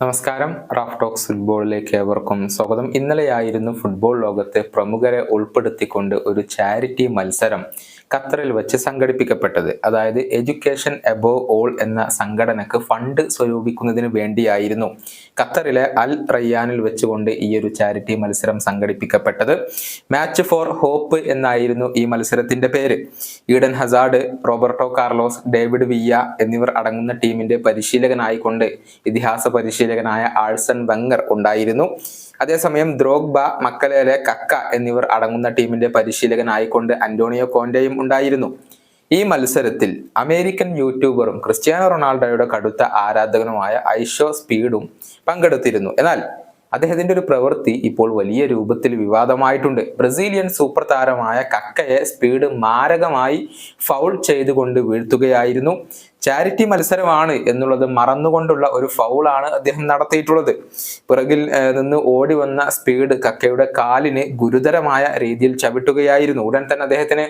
നമസ്കാരം. Raf talks ഫുട്ബോളിലേക്ക് ഏവർക്കും സ്വാഗതം. ഇന്നലെയായിരുന്നു ഫുട്ബോൾ ലോകത്തെ പ്രമുഖരെ ഉൾപ്പെടുത്തിക്കൊണ്ട് ഒരു ചാരിറ്റി മത്സരം. ഖത്തറിൽ വെച്ച് സംഘടിപ്പിക്കപ്പെട്ടത്. അതായത് എഡ്യൂക്കേഷൻ എബോവ് ഓൾ എന്ന സംഘടനക്ക് ഫണ്ട് സ്വരൂപിക്കുന്നതിന് വേണ്ടിയായിരുന്നു ഖത്തറിലെ അൽ റയ്യാനിൽ വെച്ചുകൊണ്ട് ഈ ഒരു ചാരിറ്റി മത്സരം സംഘടിപ്പിക്കപ്പെട്ടത്. മാച്ച് ഫോർ ഹോപ്പ് എന്നായിരുന്നു ഈ മത്സരത്തിന്റെ പേര്. Eden Hazard Roberto Carlos David Villa എന്നിവർ അടങ്ങുന്ന ടീമിന്റെ പരിശീലകനായിക്കൊണ്ട് ഇതിഹാസ പരിശീലകനായ ആഴ്സൺ ബംഗർ ഉണ്ടായിരുന്നു. അതേസമയം ദ്രോഗ്ബ മക്കലേലെ കക്ക എന്നിവർ അടങ്ങുന്ന ടീമിന്റെ പരിശീലകനായിക്കൊണ്ട് അന്റോണിയോ കോന്റയും ഉണ്ടായിരുന്നു. ഈ മത്സരത്തിൽ അമേരിക്കൻ യൂട്യൂബറും ക്രിസ്ത്യാനോ റൊണാൾഡോയുടെ കടുത്ത ആരാധകനുമായ ഐഷോ സ്പീഡും പങ്കെടുത്തിരുന്നു. എന്നാൽ അദ്ദേഹത്തിന്റെ ഒരു പ്രവൃത്തി ഇപ്പോൾ വലിയ രൂപത്തിൽ വിവാദമായിട്ടുണ്ട്. ബ്രസീലിയൻ സൂപ്പർ താരമായ കക്കയെ സ്പീഡ് മാരകമായി ഫൗൾ ചെയ്തുകൊണ്ട് വീഴ്ത്തുകയായിരുന്നു. ചാരിറ്റി മത്സരമാണ് എന്നുള്ളത് മറന്നുകൊണ്ടുള്ള ഒരു ഫൗളാണ് അദ്ദേഹം നടത്തിയിട്ടുള്ളത്. പിറകിൽ നിന്ന് ഓടി വന്ന സ്പീഡ് കക്കയുടെ കാലിന് ഗുരുതരമായ രീതിയിൽ ചവിട്ടുകയായിരുന്നു. ഉടൻ തന്നെ അദ്ദേഹത്തിന്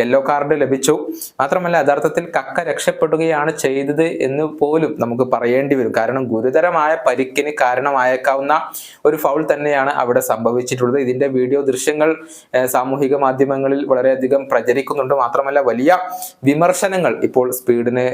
യെല്ലോ കാർഡ് ലഭിച്ചു. മാത്രമല്ല യഥാർത്ഥത്തിൽ കക്ക രക്ഷപ്പെടുകയാണ് ചെയ്തത് എന്ന് പോലും നമുക്ക് പറയേണ്ടി വരും. കാരണം ഗുരുതരമായ പരിക്കിന് കാരണമായേക്കാവുന്ന ഒരു ഫൗൾ തന്നെയാണ് അവിടെ സംഭവിച്ചിട്ടുള്ളത്. ഇതിന്റെ വീഡിയോ ദൃശ്യങ്ങൾ സാമൂഹിക മാധ്യമങ്ങളിൽ വളരെയധികം പ്രചരിക്കുന്നുണ്ട്. മാത്രമല്ല വലിയ വിമർശനങ്ങൾ ഇപ്പോൾ സ്പീഡിന്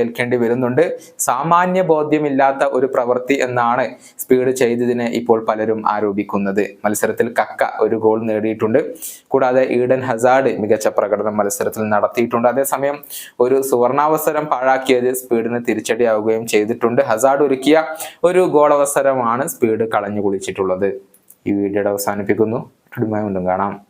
ഏൽക്കേണ്ടി വരുന്നുണ്ട്. സാമാന്യ ബോധ്യമില്ലാത്ത ഒരു പ്രവൃത്തി എന്നാണ് സ്പീഡ് ചെയ്തതിനെ ഇപ്പോൾ പലരും ആരോപിക്കുന്നത്. മത്സരത്തിൽ കക്ക ഒരു ഗോൾ നേടിയിട്ടുണ്ട്. കൂടാതെ ഈഡൻ ഹസാഡ് മികച്ച പ്രകടനം മത്സരത്തിൽ നടത്തിയിട്ടുണ്ട്. അതേസമയം ഒരു സുവർണാവസരം പാഴാക്കിയത് സ്പീഡിന് തിരിച്ചടിയാവുകയും ചെയ്തിട്ടുണ്ട്. ഹസാഡ് ഒരുക്കിയ ഒരു ഗോൾ അവസരമാണ് സ്പീഡ് കളഞ്ഞു കുളിച്ചിട്ടുള്ളത് ഈ വീഡിയോയുടെ അവസാനിപ്പിക്കുന്നു. കാണാം.